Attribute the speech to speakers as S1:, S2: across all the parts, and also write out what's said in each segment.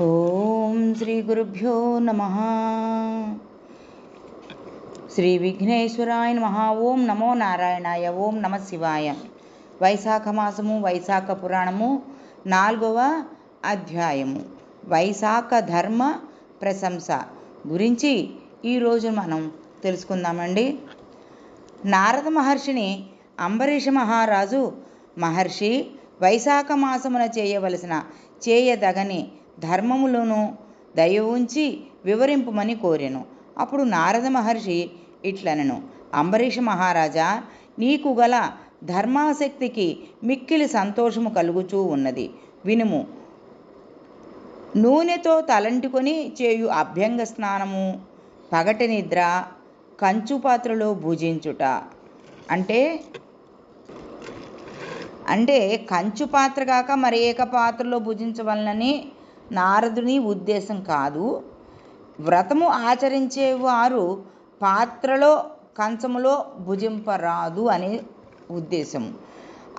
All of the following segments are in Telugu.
S1: ఓం శ్రీ గురుభ్యో నమ. శ్రీ విఘ్నేశ్వరాయ నమ. ఓం నమో నారాయణాయ. ఓం నమ శివాయ. వైశాఖ మాసము వైశాఖ పురాణము నాలుగవ అధ్యాయము. వైశాఖ ధర్మ ప్రశంస గురించి ఈరోజు మనం తెలుసుకుందామండి. నారద మహర్షిని అంబరీష మహారాజు మహర్షి వైశాఖ మాసమున చేయవలసిన చేయదగని ధర్మములను దయ ఉంచి వివరింపుమని కోరెను. అప్పుడు నారద మహర్షి ఇట్లనను అంబరీష మహారాజా నీకు గల ధర్మాసక్తికి మిక్కిలి సంతోషము కలుగుచూ ఉన్నది. వినుము. నూనెతో తలంటుకొని చేయు అభ్యంగ స్నానము పగటి నిద్ర కంచు పాత్రలో భుజించుట. అంటే అంటే కంచు పాత్ర కాక మరి ఏక పాత్రలో భుజించవలనని నారదుని ఉద్దేశం కాదు. వ్రతము ఆచరించేవారు పాత్రలో కంచములో భుజింపరాదు అనే ఉద్దేశం.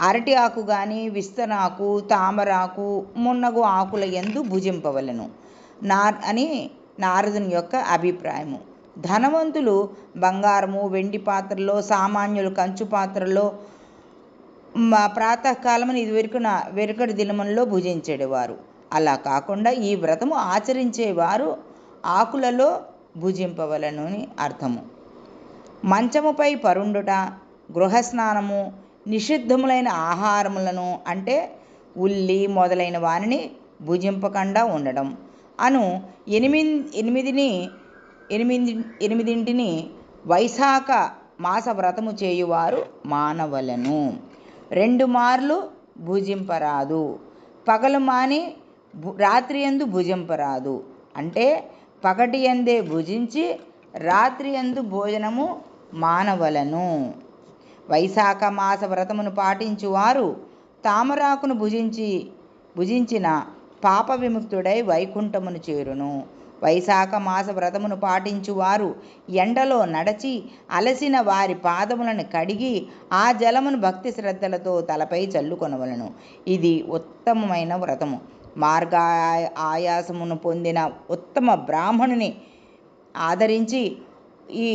S1: అరటి ఆకు కానీ విస్తరాకు తామరాకు మున్నగు ఆకుల ఎందు భుజింపవలను. నా అని నారదుని యొక్క అభిప్రాయము. ధనవంతులు బంగారము వెండి పాత్రలో సామాన్యులు కంచు పాత్రలో మా ప్రాతకాలమున ఇది వెరుకున వెనుకటి దినములలో భుజించేవారు అలా కాకుండా ఈ వ్రతము ఆచరించేవారు ఆకులలో భుజింపవలను అని అర్థము. మంచముపై పరుండుట గృహస్నానము నిషిద్ధములైన ఆహారములను అంటే ఉల్లి మొదలైన వారిని భుజింపకుండా ఉండడం. అను ఎనిమిది ఎనిమిదిని ఎనిమిది ఎనిమిదింటిని వైశాఖ మాస వ్రతము చేయువారు మానవలను. రెండు మార్లు భుజింపరాదు. పగలు మాని రాత్రి ఎందు భుజింపరాదు. అంటే పగటి ఎందే భుజించి రాత్రి ఎందు భోజనము మానవలను. వైశాఖ మాస వ్రతమును పాటించువారు తామరాకును భుజించి భుజించిన పాప విముక్తుడై వైకుంఠమును చేరును. వైశాఖ మాస వ్రతమును పాటించువారు ఎండలో నడచి అలసిన వారి పాదములను కడిగి ఆ జలమును భక్తి శ్రద్ధలతో తలపై చల్లుకొనవలను. ఇది ఉత్తమమైన వ్రతము. మార్గ ఆయాసమును పొందిన ఉత్తమ బ్రాహ్మణుని ఆదరించి ఈ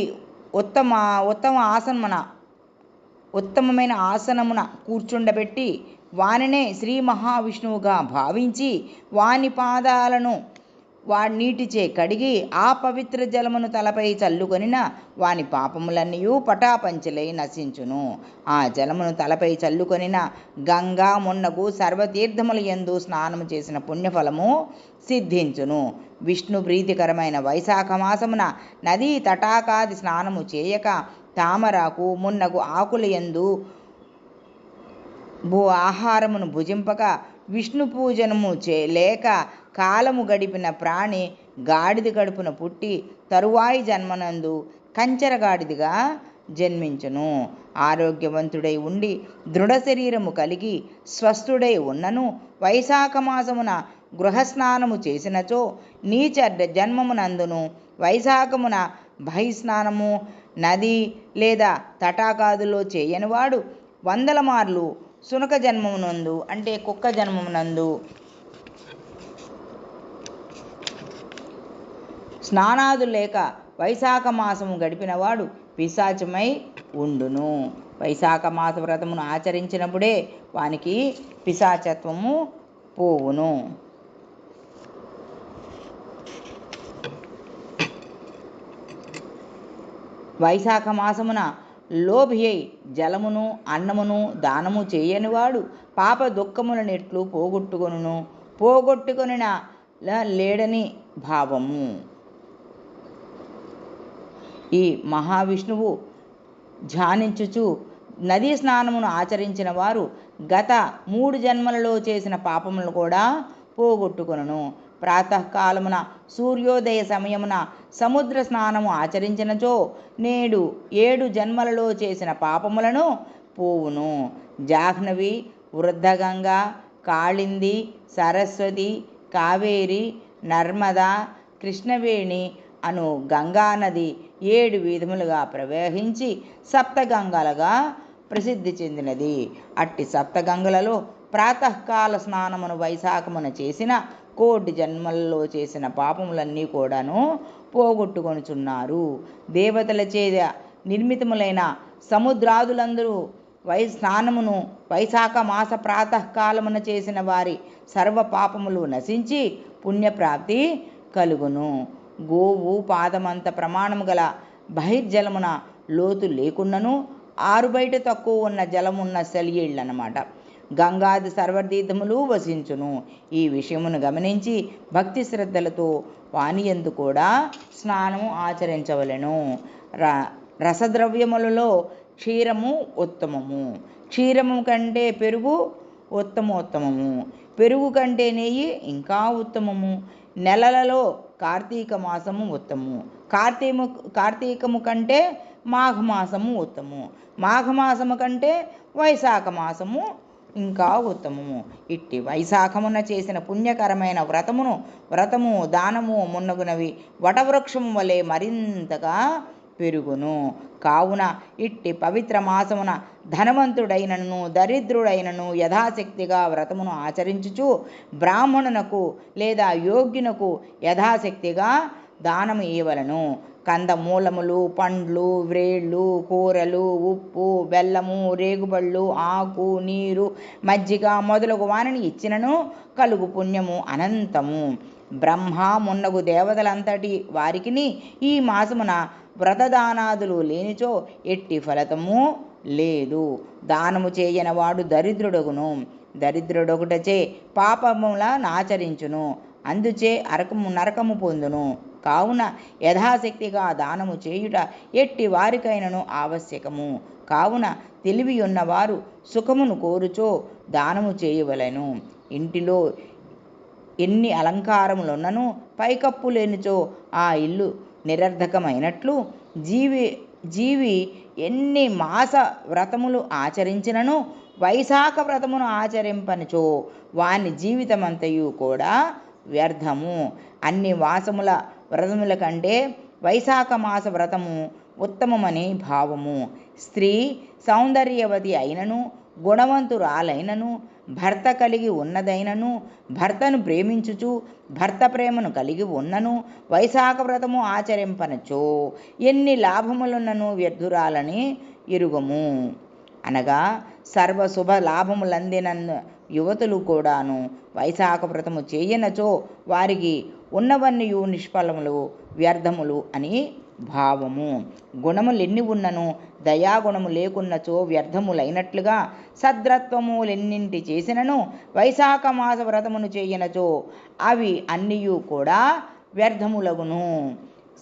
S1: ఉత్తమ ఉత్తమ ఆసనమున ఉత్తమమైన ఆసనమున కూర్చుండబెట్టి వానినే శ్రీ మహావిష్ణువుగా భావించి వాని పాదాలను వాడి నీటిచే కడిగి ఆ పవిత్ర జలమును తలపై చల్లుకొనిన వాని పాపములన్నీ పటాపంచలై నశించును. ఆ జలమును తలపై చల్లుకొనిన గంగా మున్నగు సర్వతీర్థముల ఎందు స్నానము చేసిన పుణ్యఫలము సిద్ధించును. విష్ణు ప్రీతికరమైన వైశాఖ మాసమున నదీ తటాకాది స్నానము చేయక తామరాకు మున్నగు ఆకుల ఎందు భూ ఆహారమును భుజింపక విష్ణు పూజనము చే లేక కాలము గడిపిన ప్రాణి గాడిద గడుపున పుట్టి తరువాయి జన్మనందు కంచరగాడిదిగా జన్మించును. ఆరోగ్యవంతుడై ఉండి దృఢ శరీరము కలిగి స్వస్థుడై ఉన్నను వైశాఖ మాసమున గృహస్నానము చేసినచో నీచ జన్మమునందును వైశాఖమున బహిస్నానము నది లేదా తటాకాదులో చేయనివాడు వందల మార్లు సునక జన్మమునందు అంటే కుక్క జన్మమునందు స్నానాదు లేక వైశాఖ మాసము గడిపినవాడు పిశాచమై ఉండును. వైశాఖ మాస వ్రతమును ఆచరించినప్పుడే వానికి పిశాచత్వము పోవును. వైశాఖ మాసమున లోభి అయి జలమును అన్నమును దానము చేయనివాడు పాప దుఃఖముల నెట్లు పోగొట్టుకొనును. పోగొట్టుకొనిన లేడని భావము. ఈ మహావిష్ణువు ధ్యానించుచు నదీ స్నానమును ఆచరించిన వారు గత మూడు జన్మలలో చేసిన పాపములను కూడా పోగొట్టుకొనును. ప్రాతకాలమున సూర్యోదయ సమయమున సముద్ర స్నానము ఆచరించినచో నేడు ఏడు జన్మలలో చేసిన పాపములను పోవును. జాహ్నవి వృద్ధగంగ కాళింది సరస్వతి కావేరి నర్మద కృష్ణవేణి అను గంగానది ఏడు విధములుగా ప్రవహించి సప్తగంగలుగా ప్రసిద్ధి చెందినది. అట్టి సప్తగంగలలో ప్రాతకాల స్నానమును వైశాఖమున చేసిన కోటి జన్మలలో చేసిన పాపములన్నీ కూడాను పోగొట్టుకొనుచున్నారు. దేవతల చేత నిర్మితములైన సముద్రాదులందరూ వై స్నానమును వైశాఖ మాస ప్రాతకాలమున చేసిన వారి సర్వ పాపములు నశించి పుణ్యప్రాప్తి కలుగును. గోవు పాదమంత ప్రమాణము గల బహిర్జలమున లోతు లేకున్నను ఆరు బయట తక్కువ ఉన్న జలమున్న సెలియిళ్ళు అనమాట గంగాది సర్వతీర్థములు వసించును. ఈ విషయమును గమనించి భక్తి శ్రద్ధలతో వానియందు కూడా స్నానము ఆచరించవలెను. ర రసద్రవ్యములలో క్షీరము ఉత్తమము. క్షీరము కంటే పెరుగు ఉత్తమోత్తమము. పెరుగు కంటే నెయ్యి ఇంకా ఉత్తమము. నెలలలో కార్తీక మాసము ఉత్తమము. కార్తీము కార్తీకము కంటే మాఘమాసము ఉత్తమము. మాఘమాసము కంటే వైశాఖ మాసము ఇంకా ఉత్తమము. ఇట్టి వైశాఖమున చేసిన పుణ్యకరమైన వ్రతమును వ్రతము దానము మున్నగునవి వటవృక్షము వలె మరింతగా పెరుగును. కావున ఇట్టి పవిత్ర మాసమున ధనవంతుడైనను దరిద్రుడైనను యథాశక్తిగా వ్రతమును ఆచరించుచు బ్రాహ్మణునకు లేదా యోగ్యునకు యథాశక్తిగా దానము ఇవ్వలను కందమూలములు పండ్లు వ్రేళ్ళు కూరలు ఉప్పు బెల్లము రేగుబళ్ళు ఆకు నీరు మజ్జిగ మొదలగు వానిని ఇచ్చినను కలుగు పుణ్యము అనంతము. బ్రహ్మ మున్నగు దేవతలంతటి వారికిని ఈ మాసమున వ్రతదానాదులు లేనిచో ఎట్టి ఫలితము లేదు. దానము చేయనవాడు దరిద్రుడగును. దరిద్రుడొకటచే పాపముల నాచరించును. అందుచే అరకము నరకము పొందును. కావున యథాశక్తిగా దానము చేయుట ఎట్టి వారికైనను ఆవశ్యకము. కావున తెలివి ఉన్నవారు సుఖమును కోరుచో దానము చేయవలెను. ఇంటిలో ఎన్ని అలంకారములున్నను పైకప్పు లేనిచో ఆ ఇల్లు నిరర్ధకమైనట్లు జీవి జీవి ఎన్ని మాస వ్రతములు ఆచరించినను వైశాఖ వ్రతమును ఆచరింపనిచో వాని జీవితమంతయు కూడా వ్యర్థము. అన్ని వాసముల వ్రతముల కంటే వైశాఖ మాస వ్రతము ఉత్తమమని భావము. స్త్రీ సౌందర్యవతి అయినను గుణవంతురాలైనను భర్త కలిగి ఉన్నదైనను భర్తను ప్రేమించుచు భర్త ప్రేమను కలిగి ఉన్నను వైశాఖ వ్రతము ఆచరింపనచో ఎన్ని లాభములున్నను వ్యర్థురాలని ఎరుగము. అనగా సర్వ శుభ లాభములందిన యువతులు కూడాను వైశాఖ వ్రతము చేయనచో వారికి ఉన్నవన్నీయు నిష్ఫలములు వ్యర్థములు అని భావము. గుణములెన్ని ఉన్నను? దయాగుణము లేకున్నచో వ్యర్థములైనట్లుగా సద్రత్వములెన్నింటి చేసినను? వైశాఖ మాస వ్రతమును చేయనచో అవి అన్నియు కూడా వ్యర్థములగును.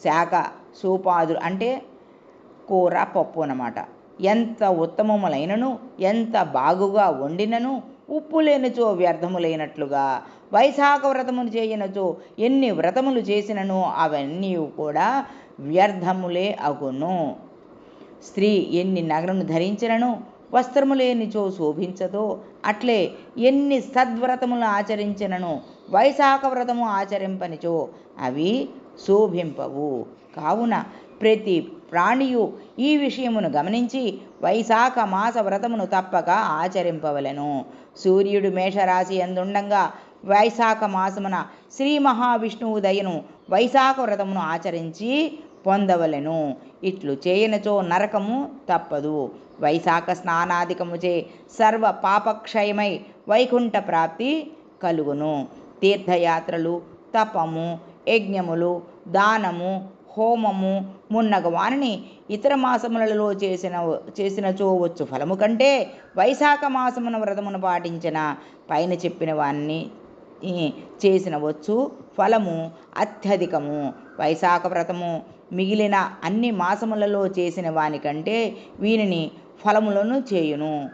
S1: శాఖ సూపాదులు అంటే కూర పప్పు అన్నమాట. ఎంత ఉత్తమములైనను? ఎంత బాగుగా వండినను? ఉప్పు లేనిచో వ్యర్థములైనట్లుగా వైశాఖ వ్రతమును చేయనచో ఎన్ని వ్రతములు చేసినను అవన్నీ కూడా వ్యర్థములే అగును. స్త్రీ ఎన్ని నగలను ధరించినను వస్త్రము లేనిచో శోభించదో అట్లే ఎన్ని సద్వ్రతములు ఆచరించినను వైశాఖ వ్రతము ఆచరింపనిచో అవి శోభింపవు. కావున ప్రతి ప్రాణియు ఈ విషయమును గమనించి వైశాఖ మాస వ్రతమును తప్పక ఆచరింపవలెను. సూర్యుడు మేషరాశి అందుండంగా వైశాఖ మాసమున శ్రీ మహావిష్ణువు దయను వైశాఖ వ్రతమును ఆచరించి పొందవలెను. ఇట్లు చేయనచో నరకము తప్పదు. వైశాఖ స్నానాధికముచే సర్వ పాపక్షయమై వైకుంఠ ప్రాప్తి కలుగును. తీర్థయాత్రలు తపము యజ్ఞములు దానము హోమము మున్నగ వానిని ఇతర మాసములలో చేసిన చేసినచో వచ్చు ఫలము కంటే వైశాఖ మాసమున వ్రతమును పాటించిన పైన చెప్పిన వాన్ని చేసిన వచ్చు ఫలము అత్యధికము. వైశాఖ వ్రతము మిగిలిన అన్ని మాసములలో చేసిన వానికంటే వీనిని ఫలములను చేయును.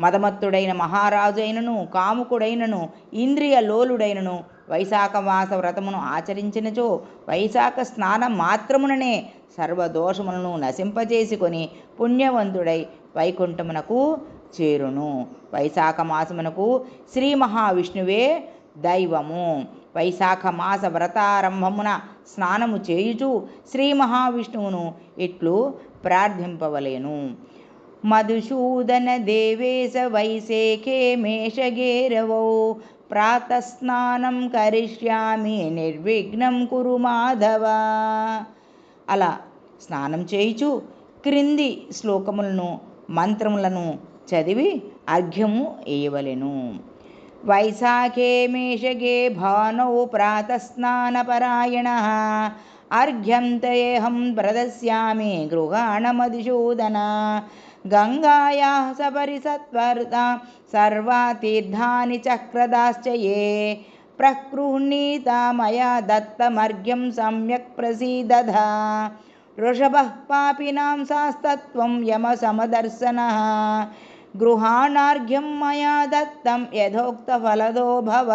S1: మదమత్తుడైన మహారాజు అయినను కాముకుడైనను ఇంద్రియ లోలుడైనను వైశాఖ మాస వ్రతమును ఆచరించినచో వైశాఖ స్నానం మాత్రముననే సర్వదోషములను నశింపజేసుకొని పుణ్యవంతుడై వైకుంఠమునకు చేరును. వైశాఖ మాసమునకు శ్రీ మహావిష్ణువే దైవము. వైశాఖ మాస వ్రతారంభమున స్నానము చేయుచు శ్రీ మహావిష్ణువును ఇట్లు ప్రార్థింపవలేను. మధుసూదన దేవేశ వైశేఖే మేషగేరవో ప్రాతస్నానం కరిష్యామి నిర్విఘ్నం కురు మాధవ. అలా స్నానం చేయుచు క్రింది శ్లోకములను మంత్రములను చదివి అర్ఘ్యము వేయవలెను वैशाखे मेषगे भानौ प्रातस्नानपरायणः। अर्घ्यं तयेऽहं प्रदस्यामि गृहाणमधिशूदन गङ्गायाः सपरिसत्वर्ता सर्वातीर्थानि चक्रदाश्च ये प्रगृह्णीता मया दत्तमर्घ्यं सम्यक् प्रसीदधा। ऋषभः पापिनां सास्तत्त्वं यमसमदर्शनः। యమ సమదర్శన గృహాణార్ఘ్యం మయా దత్తం యథోక్త ఫలదో భవ.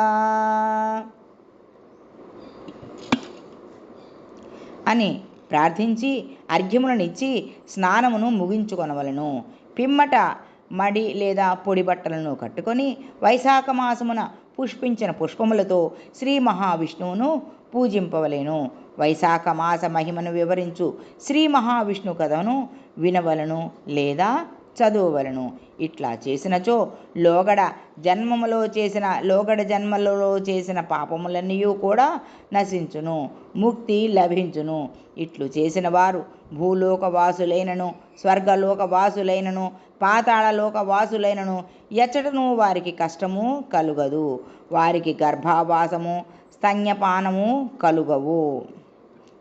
S1: అని ప్రార్థించి అర్ఘ్యములనిచ్చి స్నానమును ముగించుకొనవలను. పిమ్మట మడి లేదా పొడి బట్టలను కట్టుకొని వైశాఖ మాసమున పుష్పించిన పుష్పములతో శ్రీ మహావిష్ణువును పూజింపవలెను. వైశాఖ మాస మహిమను వివరించు శ్రీ మహావిష్ణు కథను వినవలను లేదా చదువవలను. ఇట్లా చేసినచో లోగడ జన్మములో చేసిన లోగడ జన్మలలో చేసిన పాపములన్నీ కూడా నశించును ముక్తి లభించును. ఇట్లు చేసిన వారు భూలోక వాసులైనను స్వర్గలోక వాసులైనను పాతాళలోక వాసులైనను ఎచ్చటను వారికి కష్టము కలుగదు. వారికి గర్భావాసము స్తన్యపానము కలుగవు.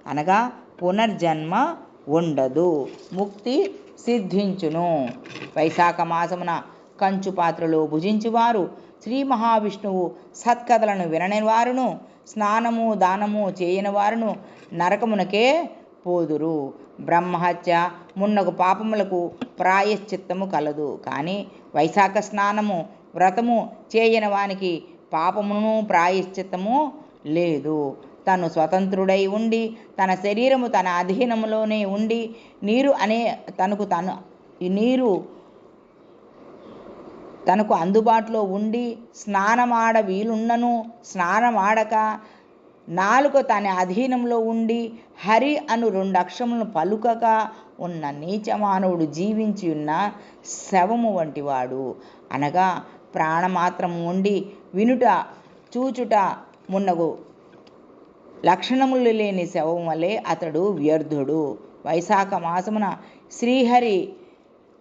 S1: అనగా పునర్జన్మ ఉండదు. ముక్తి సిద్ధించును. వైశాఖ మాసమున కంచు పాత్రలో భుజించువారు శ్రీ మహావిష్ణువు సత్కథలను వినని వారును స్నానము దానము చేయని వారును నరకమునకే పోదురు. బ్రహ్మహత్య మున్నగు పాపములకు ప్రాయశ్చిత్తము కలదు. కానీ వైశాఖ స్నానము వ్రతము చేయని వానికి పాపమును ప్రాయశ్చిత్తము లేదు. తను స్వతంత్రుడై ఉండి తన శరీరము తన అధీనములోనే ఉండి నీరు అనే తనకు తను ఈ నీరు తనకు అందుబాటులో ఉండి స్నానమాడ వీలున్నను స్నానమాడక నాలుక తన అధీనంలో ఉండి హరి అను రెండు అక్షములను పలుకక ఉన్న నీచమానవుడు జీవించి ఉన్న శవము వంటివాడు. అనగా ప్రాణమాత్రము ఉండి వినుట చూచుట మున్నగు లక్షణములు లేని శవం వలె అతడు వ్యర్థుడు. వైశాఖ మాసమున శ్రీహరి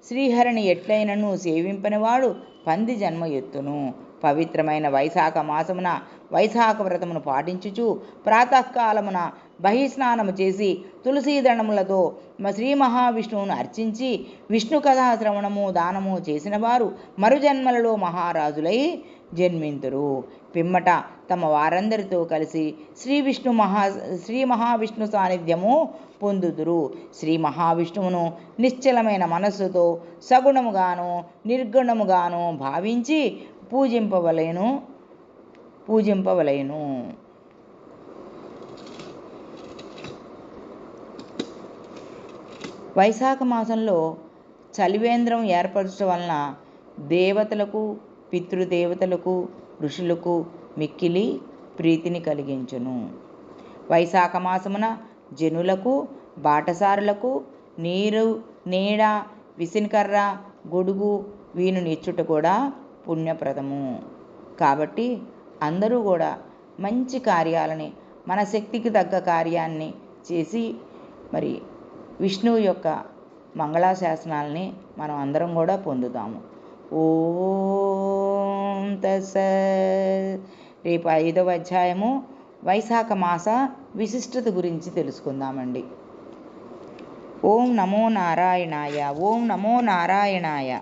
S1: శ్రీహరిని ఎట్లయినను సేవింపనివాడు పంది జన్మ ఎత్తును. పవిత్రమైన వైశాఖ మాసమున వైశాఖ వ్రతమును పాటించుచు ప్రాతకాలమున బహిస్నానము చేసి తులసీదళములతో శ్రీ మహావిష్ణువును అర్చించి విష్ణు కథా శ్రవణము దానము చేసిన వారు మరుజన్మలలో మహారాజులై జన్మింతురు. పిమ్మట తమ వారందరితో కలిసి శ్రీ విష్ణు మహా శ్రీ మహావిష్ణు సాన్నిధ్యము పొందుదురు. శ్రీ మహావిష్ణువును నిశ్చలమైన మనస్సుతో సగుణముగాను నిర్గుణముగాను భావించి పూజింపవలేను పూజింపవలేను. వైశాఖ మాసంలో చలివేంద్రం ఏర్పరచడం వలన దేవతలకు పితృదేవతలకు ఋషులకు మిక్కిలి ప్రీతిని కలిగించును. వైశాఖ మాసమున జనులకు బాటసారులకు నీరు నీడ విసినకర్ర గొడుగు వీను నిచ్చుట కూడా పుణ్యప్రదము. కాబట్టి అందరూ కూడా మంచి కార్యాలని మన శక్తికి తగ్గ కార్యాన్ని చేసి మరి విష్ణువు యొక్క మంగళాశాసనాలని మనం అందరం కూడా పొందుతాము. ఓం తస రేపు ఐదవ అధ్యాయము వైశాఖ మాస విశిష్టత గురించి తెలుసుకుందామండి. ఓం నమో నారాయణాయ ఓం నమో నారాయణాయ.